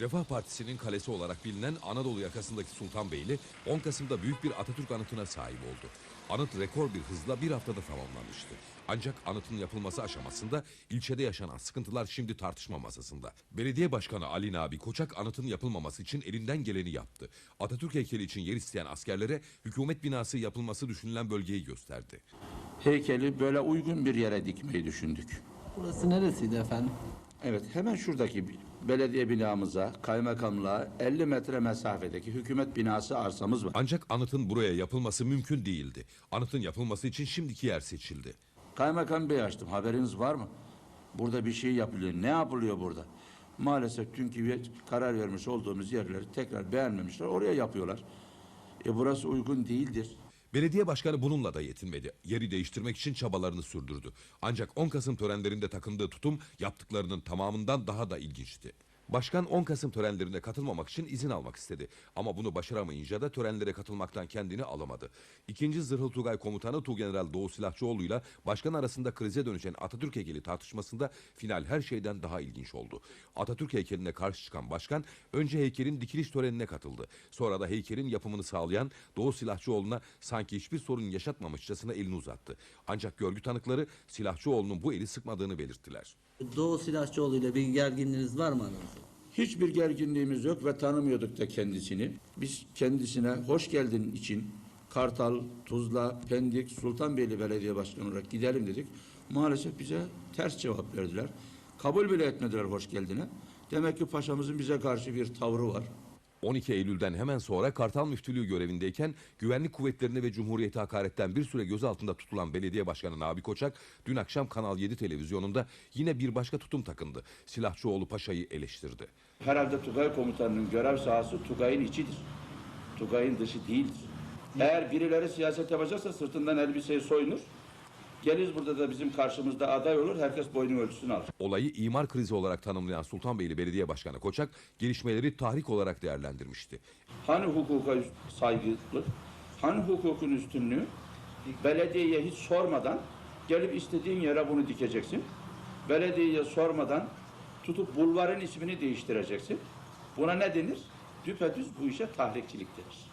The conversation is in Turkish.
Refah Partisi'nin kalesi olarak bilinen Anadolu yakasındaki Sultanbeyli 10 Kasım'da büyük bir Atatürk anıtına sahip oldu. Anıt rekor bir hızla bir haftada tamamlanmıştı. Ancak anıtın yapılması aşamasında ilçede yaşanan sıkıntılar şimdi tartışma masasında. Belediye Başkanı Ali Nabi Koçak anıtın yapılmaması için elinden geleni yaptı. Atatürk heykeli için yer isteyen askerlere hükümet binası yapılması düşünülen bölgeyi gösterdi. Heykeli böyle uygun bir yere dikmeyi düşündük. Burası neresiydi efendim? Evet hemen şuradaki belediye binamıza, kaymakamlığa 50 metre mesafedeki hükümet binası arsamız var. Ancak anıtın buraya yapılması mümkün değildi. Anıtın yapılması için şimdiki yer seçildi. Kaymakam Bey açtım haberiniz var mı? Burada bir şey yapılıyor. Ne yapılıyor burada? Maalesef dünkü bir karar vermiş olduğumuz yerleri tekrar beğenmemişler. Oraya yapıyorlar. E burası uygun değildir. Belediye başkanı bununla da yetinmedi. Yeri değiştirmek için çabalarını sürdürdü. Ancak 10 Kasım törenlerinde takındığı tutum yaptıklarının tamamından daha da ilginçti. Başkan 10 Kasım törenlerine katılmamak için izin almak istedi. Ama bunu başaramayınca da törenlere katılmaktan kendini alamadı. İkinci Zırhlı Tugay Komutanı Tuğgeneral Doğu Silahçıoğlu ile başkan arasında krize dönüşen Atatürk heykeli tartışmasında final her şeyden daha ilginç oldu. Atatürk heykeline karşı çıkan başkan önce heykelin dikiliş törenine katıldı. Sonra da heykelin yapımını sağlayan Doğu Silahçıoğlu'na sanki hiçbir sorun yaşatmamışçasına elini uzattı. Ancak görgü tanıkları Silahçıoğlu'nun bu eli sıkmadığını belirttiler. Doğu Silahçıoğlu ile bir gerginliğiniz var mı? Hiçbir gerginliğimiz yok ve tanımıyorduk da kendisini. Biz kendisine hoş geldin için Kartal, Tuzla, Pendik, Sultanbeyli Belediye Başkanı olarak gidelim dedik. Maalesef bize ters cevap verdiler. Kabul bile etmediler hoş geldine. Demek ki paşamızın bize karşı bir tavrı var. 12 Eylül'den hemen sonra Kartal Müftülüğü görevindeyken güvenlik kuvvetlerine ve Cumhuriyete hakaretten bir süre gözaltında tutulan belediye başkanı Nabi Koçak dün akşam Kanal 7 televizyonunda yine bir başka tutum takındı. Silahçıoğlu Paşa'yı eleştirdi. Herhalde Tugay komutanının görev sahası Tugay'ın içidir. Tugay'ın dışı değildir. Eğer birileri siyaset yapacaksa sırtından elbiseyi soyunur. Gelir burada da bizim karşımızda aday olur. Herkes boynun ölçüsünü alır. Olayı imar krizi olarak tanımlayan Sultanbeyli Belediye Başkanı Koçak gelişmeleri tahrik olarak değerlendirmişti. Hani hukuka saygılı, hani hukukun üstünlüğü belediyeye hiç sormadan gelip istediğin yere bunu dikeceksin. Belediyeye sormadan tutup bulvarın ismini değiştireceksin. Buna ne denir? Düpedüz bu işe tahrikçilik denir.